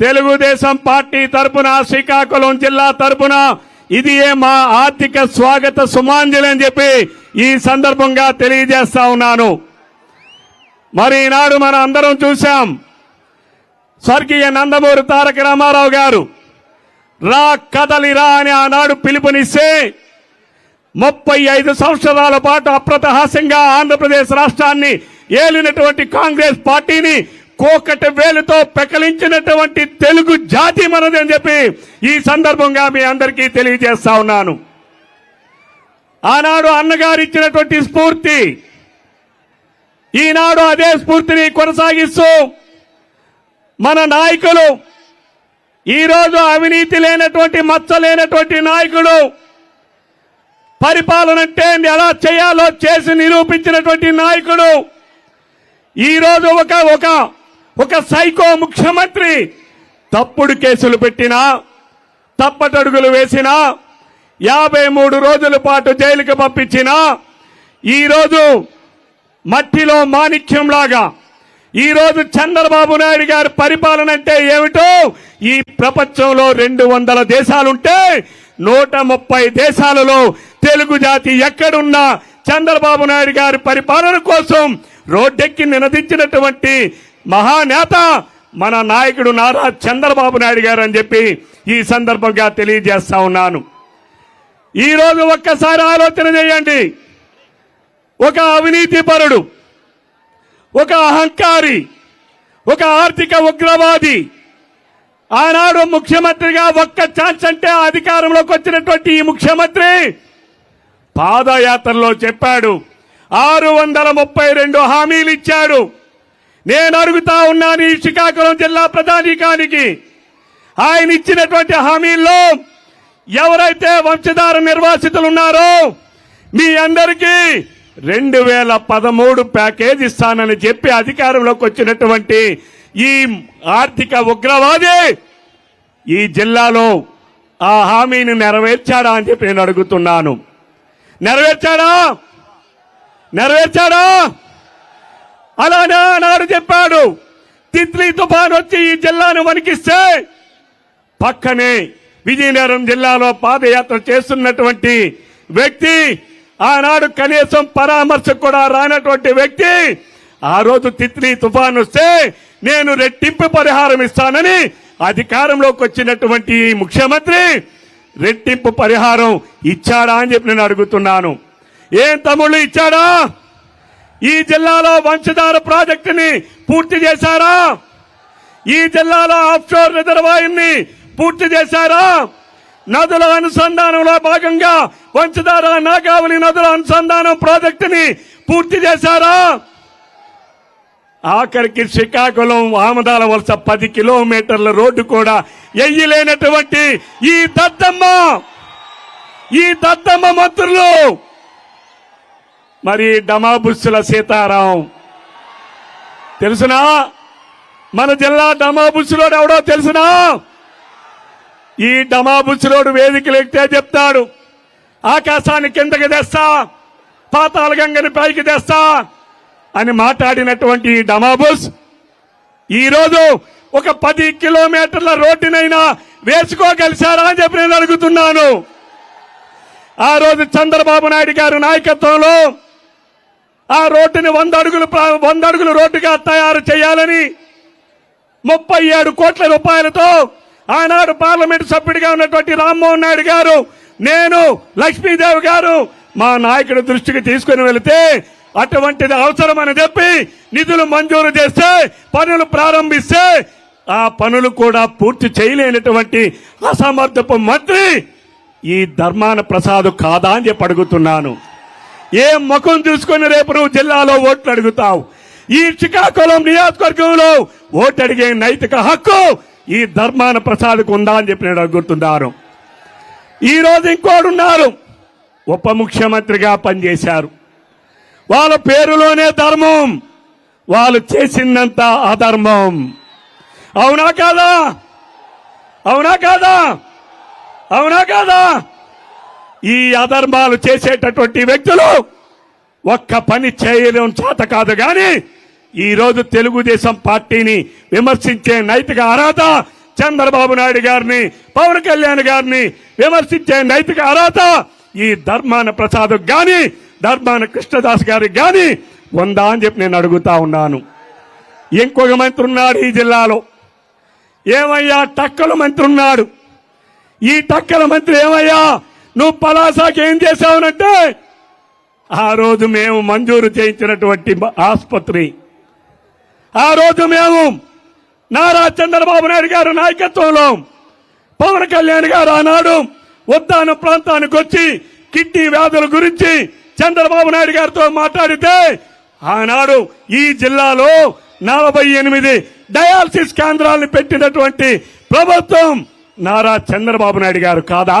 Telugu Desam party తరపున శ్రీకాకుళం జిల్లా తరపున ఇది మా ఆర్థిక స్వాగత సుమాంజలి అని చెప్పి ఈ సందర్భంగా తెలియజేస్తా ఉన్నాను. మరి ఈనాడు మన అందరం చూశాం స్వర్గీయ నందమూరి తారక రామారావు గారు రా కదలిరా అని ఆనాడు పిలుపునిస్తే ముప్పై ఐదు సంవత్సరాల పాటు అప్రతహాస్యంగా ఆంధ్రప్రదేశ్ రాష్ట్రాన్ని ఏలినటువంటి కాంగ్రెస్ పార్టీని కోకట వేలుతో పెకలించినటువంటి తెలుగు జాతి మనది అని చెప్పి ఈ సందర్భంగా మీ అందరికీ తెలియజేస్తా ఉన్నాను. ఆనాడు అన్నగారు ఇచ్చినటువంటి స్ఫూర్తి ఈనాడు అదే స్ఫూర్తిని కొనసాగిస్తూ మన నాయకులు ఈరోజు అవినీతి లేనటువంటి మచ్చ లేనటువంటి నాయకుడు పరిపాలన అంటే ఎలా చేయాలో చేసి నిరూపించినటువంటి నాయకుడు ఈరోజు ఒక ఒక ఒక సైకో ముఖ్యమంత్రి తప్పుడు కేసులు పెట్టినా తప్పటడుగులు వేసినా యాభై మూడు రోజుల పాటు జైలుకి పంపించినా ఈరోజు మట్టిలో మాణిక్యంలాగా ఈరోజు చంద్రబాబు నాయుడు గారి పరిపాలన అంటే ఏమిటో ఈ ప్రపంచంలో రెండు వందల దేశాలుంటే నూట ముప్పై దేశాలలో తెలుగు జాతి ఎక్కడున్నా చంద్రబాబు నాయుడు గారి పరిపాలన కోసం రోడ్డెక్కి నినదించినటువంటి మహానేత మన నాయకుడు నారా చంద్రబాబు నాయుడు గారు అని చెప్పి ఈ సందర్భంగా తెలియజేస్తా ఉన్నాను. ఈరోజు ఒక్కసారి ఆలోచన చేయండి. ఒక అవినీతి పరుడు ఒక అహంకారి ఒక ఆర్థిక ఉగ్రవాది ఆనాడు ముఖ్యమంత్రిగా ఒక్క ఛాన్స్ అంటే అధికారంలోకి వచ్చినటువంటి ఈ ముఖ్యమంత్రి పాదయాత్రలో చెప్పాడు. ఆరు వందల ముప్పై రెండు హామీలు ఇచ్చాడు. నేను అడుగుతా ఉన్నాను ఈ శ్రీకాకుళం జిల్లా ప్రధానికానికి. ఆయన ఇచ్చినటువంటి హామీల్లో ఎవరైతే వంశధార నిర్వాసితులు ఉన్నారో మీ అందరికీ రెండు వేల పదమూడు ప్యాకేజ్ ఇస్తానని చెప్పి అధికారంలోకి వచ్చినటువంటి ఈ ఆర్థిక ఉగ్రవాది ఈ జిల్లాలో ఆ హామీని నెరవేర్చాడా అని చెప్పి నేను అడుగుతున్నాను. నెరవేర్చాడా? నెరవేర్చాడా? అలానే ఆనాడు చెప్పాడు తిత్లీ తుఫాన్ వచ్చి ఈ జిల్లాను వణికిస్తే పక్కనే విజయనగరం జిల్లాలో పాదయాత్ర చేస్తున్నటువంటి వ్యక్తి ఆనాడు కనీసం పరామర్శ కూడా రానటువంటి వ్యక్తి ఆ రోజు తిత్లీ తుఫాన్ వస్తే నేను రెట్టింపు పరిహారం ఇస్తానని అధికారంలోకి వచ్చినటువంటి ముఖ్యమంత్రి రెట్టింపు పరిహారం ఇచ్చాడా అని చెప్పి నేను అడుగుతున్నాను. ఏం తమ్ముళ్ళు ఇచ్చాడా? ఈ జిల్లాలో వంశధార ప్రాజెక్టుని పూర్తి చేశారా? ఈ జిల్లాలో ఆఫ్షోర్ రిజర్వాయర్ని పూర్తి చేశారా? నదుల అనుసంధానంలో భాగంగా వంశధార నాగావళి నదుల అనుసంధానం ప్రాజెక్టుని పూర్తి చేశారా? ఆఖరికి శ్రీకాకుళం ఆమదాల వలస పది కిలోమీటర్ల రోడ్డు కూడా ఎయ్యలేనటువంటి ఈ దద్దమ్మ! ఈ దద్దమ్మ మంత్రులు! మరి డమాబుస్సుల సీతారాం. తెలుసునా? మన జిల్లా డమాబుస్సులోడు ఎవడో తెలుసునా? ఈ డమాబుస్సులోడు వేదికలు ఎక్కితే చెప్తాడు ఆకాశాన్ని కిందకి తెస్తా పాతాళ గంగని పైకి తెస్తా అని మాట్లాడినటువంటి ఈ డమాబుస్ ఈరోజు ఒక పది కిలోమీటర్ల రోడ్డునైనా వేసుకోగలిశారా అని చెప్పి నేను అడుగుతున్నాను. ఆ రోజు చంద్రబాబు నాయుడు గారి నాయకత్వంలో ఆ రోడ్డుని వంద అడుగులు వంద అడుగులు రోడ్డుగా తయారు చేయాలని ముప్పై ఏడు కోట్ల రూపాయలతో ఆనాడు పార్లమెంటు సభ్యుడిగా ఉన్నటువంటి రామ్మోహన్ నాయుడు గారు నేను లక్ష్మీదేవి గారు మా నాయకుడి దృష్టికి తీసుకుని వెళితే అటువంటిది అవసరం అని చెప్పి నిధులు మంజూరు చేస్తే పనులు ప్రారంభిస్తే ఆ పనులు కూడా పూర్తి చేయలేనటువంటి అసమర్థపు మంత్రి ఈ ధర్మాన ప్రసాద్ కాదా అని చెప్పి అడుగుతున్నాను. ఏ ముఖం చూసుకొని రేపు నువ్వు జిల్లాలో ఓట్లు అడుగుతావు? ఈ శ్రీకాకుళం నియోజకవర్గంలో ఓటు అడిగే నైతిక హక్కు ఈ ధర్మాన ప్రసాద్కు ఉందా అని చెప్పి నేను అడుగుతున్నాను ఈ రోజు ఇంకోడు ఉన్నారు ఉప ముఖ్యమంత్రిగా పనిచేశారు. వాళ్ళ పేరులోనే ధర్మం వాళ్ళు చేసిందంత అధర్మం. అవునా కాదా? అవునా కాదా? అవునా కాదా? ఈ అధర్మాలు చేసేటటువంటి వ్యక్తులు ఒక్క పని చేయలేం చేత కాదు కానీ ఈరోజు తెలుగుదేశం పార్టీని విమర్శించే నైతిక అర్హత చంద్రబాబు నాయుడు గారిని పవన్ కళ్యాణ్ గారిని విమర్శించే నైతిక అర్హత ఈ ధర్మాన ప్రసాద్ గాని ధర్మాన కృష్ణదాస్ గారికి గాని ఉందా అని చెప్పి నేను అడుగుతా ఉన్నాను. ఇంకొక మంత్రి ఉన్నాడు ఈ జిల్లాలో. ఏమయ్యా? టక్కల మంత్రి ఉన్నాడు. ఈ టక్కల మంత్రి ఏమయ్యా? నువ్వు పలాసాకి ఏం చేశావునంటే ఆ రోజు మేము మంజూరు చేయించినటువంటి ఆసుపత్రి. ఆ రోజు మేము నారా చంద్రబాబు నాయుడు గారు నాయకత్వంలో పవన్ కళ్యాణ్ గారు ఆనాడు ఉద్దాన ప్రాంతానికి వచ్చి కిడ్నీ వ్యాధుల గురించి చంద్రబాబు నాయుడు గారితో మాట్లాడితే ఆనాడు ఈ జిల్లాలో నలభై ఎనిమిది డయాలసిస్ కేంద్రాలను పెట్టినటువంటి ప్రభుత్వం నారా చంద్రబాబు నాయుడు గారు కాదా?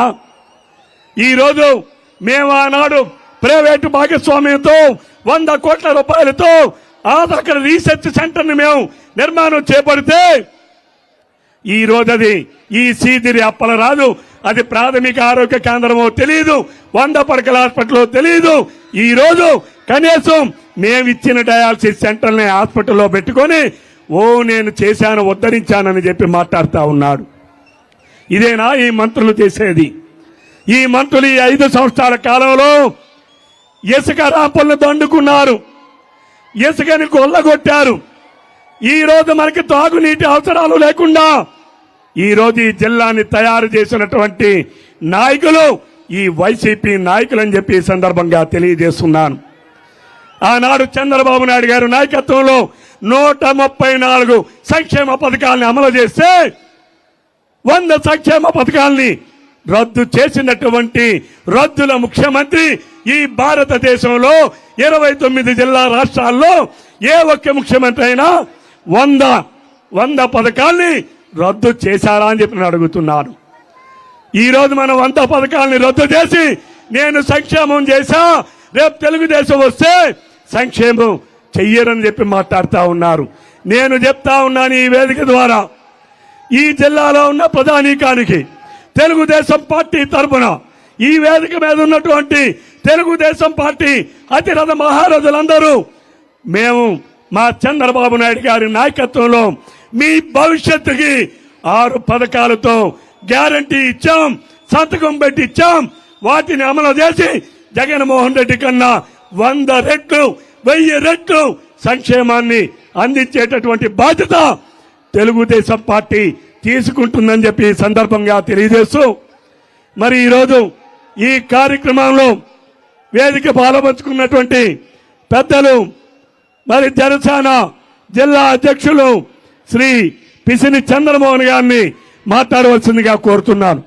ఈరోజు మేము ఆనాడు ప్రైవేటు భాగస్వామ్యంతో వంద కోట్ల రూపాయలతో అక్కడ రీసెర్చ్ సెంటర్ని మేము నిర్మాణం చేపడితే ఈ రోజు అది ఈ సీదిరి అప్పల రాదు. అది ప్రాథమిక ఆరోగ్య కేంద్రమో తెలియదు వంద పడకల హాస్పిటల్ తెలియదు ఈ రోజు కనీసం మేము ఇచ్చిన డయాలసిస్ సెంటర్ హాస్పిటల్లో పెట్టుకొని ఓ నేను చేశాను ఉద్ధరించానని చెప్పి మాట్లాడుతూ ఉన్నాడు. ఇదేనా ఈ మంత్రులు చేసేది? ఈ మంత్రులు ఈ ఐదు సంవత్సరాల కాలంలో ఇసుక రాపలను దండుకున్నారు. ఇసుకని కొల్లగొట్టారు. ఈరోజు మనకి తాగునీటి అవసరాలు లేకుండా ఈరోజు ఈ జిల్లాని తయారు చేసినటువంటి నాయకులు ఈ వైసీపీ నాయకులు అని చెప్పి సందర్భంగా తెలియజేస్తున్నాను. ఆనాడు చంద్రబాబు నాయుడు గారి నాయకత్వంలో నూట ముప్పై నాలుగు సంక్షేమ పథకాలను అమలు చేస్తే వంద సంక్షేమ పథకాల్ని రద్దు చేసినటువంటి రద్దుల ముఖ్యమంత్రి ఈ భారతదేశంలో ఇరవై తొమ్మిది జిల్లా రాష్ట్రాల్లో ఏ ఒక్క ముఖ్యమంత్రి అయినా వంద వంద పథకాల్ని రద్దు చేశారా అని చెప్పి నేను అడుగుతున్నాను. ఈరోజు మనం వంద పథకాల్ని రద్దు చేసి నేను సంక్షేమం చేశా రేపు తెలుగుదేశం వస్తే సంక్షేమం చెయ్యరని చెప్పి మాట్లాడుతూ ఉన్నారు. నేను చెప్తా ఉన్నాను ఈ వేదిక ద్వారా. ఈ జిల్లాలో ఉన్న ప్రధానికానికి తెలుగుదేశం పార్టీ తరపున ఈ వేదిక మీద ఉన్నటువంటి తెలుగుదేశం పార్టీ అతిరథ మహారథులందరూ మేము మా చంద్రబాబు నాయుడు గారి నాయకత్వంలో మీ భవిష్యత్తుకి ఆరు పథకాలతో గ్యారంటీ ఇచ్చాం సంతకం పెట్టి ఇచ్చాం. వాటిని అమలు చేసి జగన్మోహన్ రెడ్డి కన్నా వంద రెట్లు వెయ్యి రెట్లు సంక్షేమాన్ని అందించేటటువంటి బాధ్యత తెలుగుదేశం పార్టీ తీసుకుంటుందని చెప్పి సందర్భంగా తెలియజేస్తూ మరి ఈరోజు ఈ కార్యక్రమంలో వేదిక పాల్పంచుకున్నటువంటి పెద్దలు మరి జనసేన జిల్లా అధ్యక్షులు శ్రీ పిసిని చంద్రమోహన్ గారిని మాట్లాడవలసిందిగా కోరుతున్నాను.